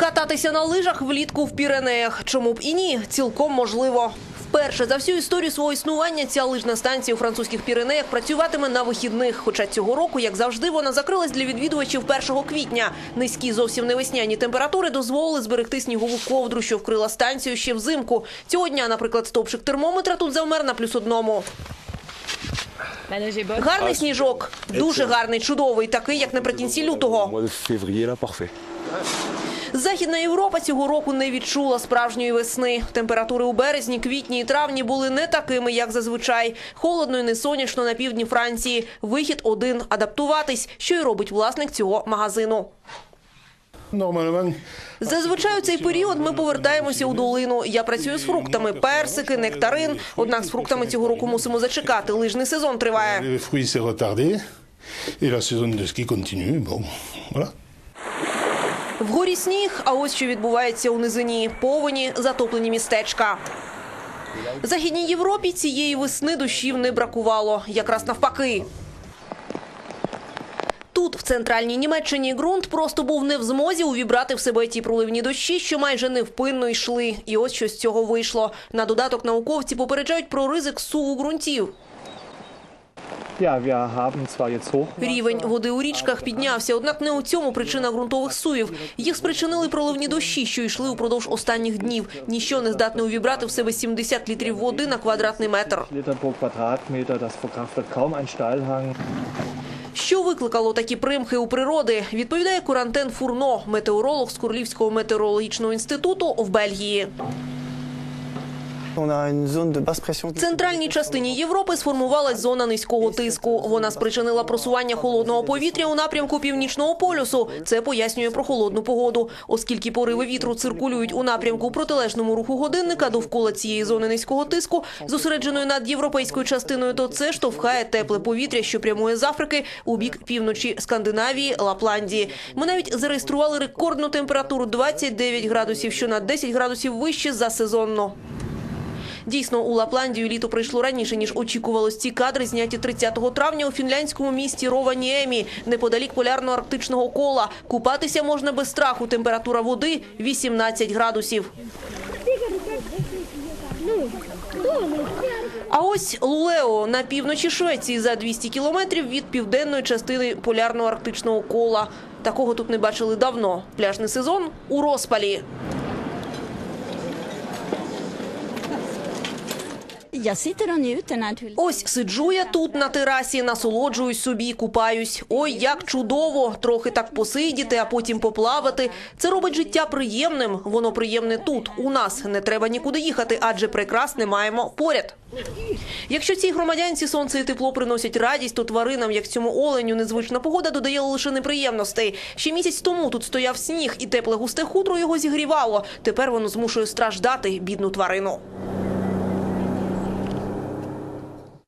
Кататися на лижах влітку в Піренеях. Чому б і ні? Цілком можливо. Вперше за всю історію свого існування ця лижна станція у французьких Піренеях працюватиме на вихідних. Хоча цього року, як завжди, вона закрилась для відвідувачів 1 квітня. Низькі зовсім не весняні температури дозволили зберегти снігову ковдру, що вкрила станцію ще взимку. Цього дня, наприклад, стовпчик термометра тут завмер на плюс одному. Гарний сніжок, дуже гарний, чудовий, такий, як наприкінці лютого. Західна Європа цього року не відчула справжньої весни. Температури у березні, квітні і травні були не такими, як зазвичай. Холодно і не сонячно на півдні Франції. Вихід один – адаптуватись, що й робить власник цього магазину. Зазвичай у цей період ми повертаємося у долину. Я працюю з фруктами, персики, нектарин. Однак з фруктами цього року мусимо зачекати. Лижний сезон триває. Вгорі сніг, а ось що відбувається у низині. Повені, затоплені містечка. В Західній Європі цієї весни дощів не бракувало. Якраз навпаки. Тут, в центральній Німеччині, ґрунт просто був не в змозі увібрати в себе ті проливні дощі, що майже невпинно йшли. І ось що з цього вийшло. На додаток науковці попереджають про ризик суву ґрунтів. Рівень води у річках піднявся, однак не у цьому причина ґрунтових сувів. Їх спричинили проливні дощі, що йшли упродовж останніх днів. Ніщо не здатне увібрати в себе 70 літрів води на квадратний метр. Що викликало такі примхи у природи, відповідає Курантен Фурно, метеоролог з Курлівського метеорологічного інституту в Бельгії. В центральній частині Європи сформувалась зона низького тиску. Вона спричинила просування холодного повітря у напрямку північного полюсу. Це пояснює про холодну погоду. Оскільки пориви вітру циркулюють у напрямку протилежному руху годинника довкола цієї зони низького тиску, зосередженої над європейською частиною, то це штовхає тепле повітря, що прямує з Африки у бік півночі Скандинавії, Лапландії. Ми навіть зареєстрували рекордну температуру 29 градусів, що на 10 градусів вище за сезонно. Дійсно, у Лапландію літо прийшло раніше, ніж очікувалось. Ці кадри зняті 30 травня у фінляндському місті Рованіемі, неподалік полярно-арктичного кола. Купатися можна без страху. Температура води 18 градусів. А ось Лулео на півночі Швеції за 200 кілометрів від південної частини полярно-арктичного кола. Такого тут не бачили давно. Пляжний сезон у розпалі. Ось сиджу я тут на терасі, насолоджуюсь собі, купаюсь. Ой, як чудово! Трохи так посидіти, а потім поплавати. Це робить життя приємним. Воно приємне тут, у нас. Не треба нікуди їхати, адже прекрасне маємо поряд. Якщо цій громадянці сонце і тепло приносять радість, то тваринам, як цьому оленю, незвична погода додає лише неприємностей. Ще місяць тому тут стояв сніг, і тепле густе хутро його зігрівало. Тепер воно змушує страждати бідну тварину.